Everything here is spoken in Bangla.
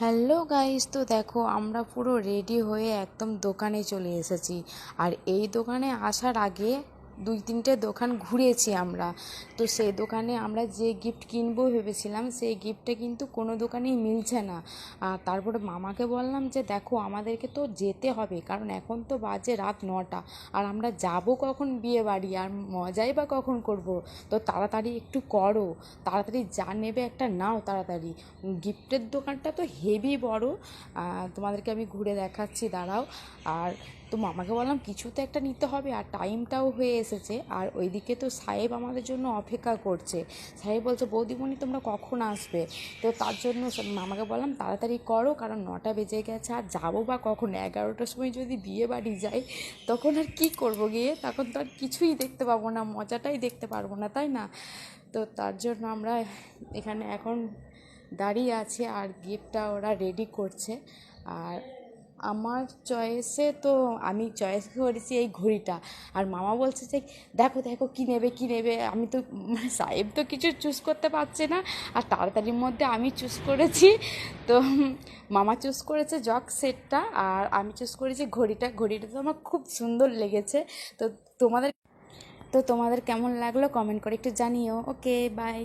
হ্যালো গাইস, তো দেখো আমরা পুরো রেডি হয়ে একদম দোকানে চলে এসেছি। আর এই দোকানে আসার আগে দুই তিনটে দোকান ঘুরেছি আমরা। তো সেই দোকানে আমরা যে গিফট কিনবো ভেবেছিলাম, সেই গিফটটা কিন্তু কোনো দোকানেই মিলছে না। আর তারপরে মামাকে বললাম যে, দেখো, আমাদেরকে তো যেতে হবে, কারণ এখন তো বাজে রাত নটা, আর আমরা যাব কখন বিয়ে বাড়ি আর মজাই বা কখন করব? তো তাড়াতাড়ি একটু করো, তাড়াতাড়ি যা নেবে একটা নাও তাড়াতাড়ি। গিফটের দোকানটা তো হেভি বড় তোমাদেরকে আমি ঘুরে দেখাচ্ছি, দাঁড়াও। আর তো মামাকে বললাম কিছু তো একটা নিতে হবে আর টাইমটাও হয়ে এসেছে। আর ওইদিকে তো সাহেব আমাদের জন্য অপেক্ষা করছে। সাহেব বলছে, বৌদিমণি, তোমরা কখন আসবে? তো তার জন্য মামাকে বললাম, তাড়াতাড়ি করো, কারণ নটা বেজে গেছে আর যাব বা কখন? এগারোটার সময় যদি বিয়ে বাড়ি যাই তখন আর কি করব গিয়ে? তখন তো আর কিছুই দেখতে পাবো না, মজাটাই দেখতে পারব না, তাই না? তো তার জন্য আমরা এখানে এখন দাঁড়িয়ে আছে আর গিফটটা ওরা রেডি করছে। আর আমার চয়েসে তো আমি চয়েস করেছি এই ঘড়িটা। আর মামা বলছে যে, দেখো দেখো, কী নেবে কী নেবে? আমি তো মানে সাহেব তো কিছু চুজ করতে পারছে না। আর তাড়াতাড়ির মধ্যে আমি চুজ করেছি। তো মামা চুজ করেছে জগ সেটটা আর আমি চুজ করেছি ঘড়িটা। ঘড়িটা তো আমার খুব সুন্দর লেগেছে। তো তোমাদের তো তোমাদের কেমন লাগল কমেন্ট করে একটু জানিও। Okay bye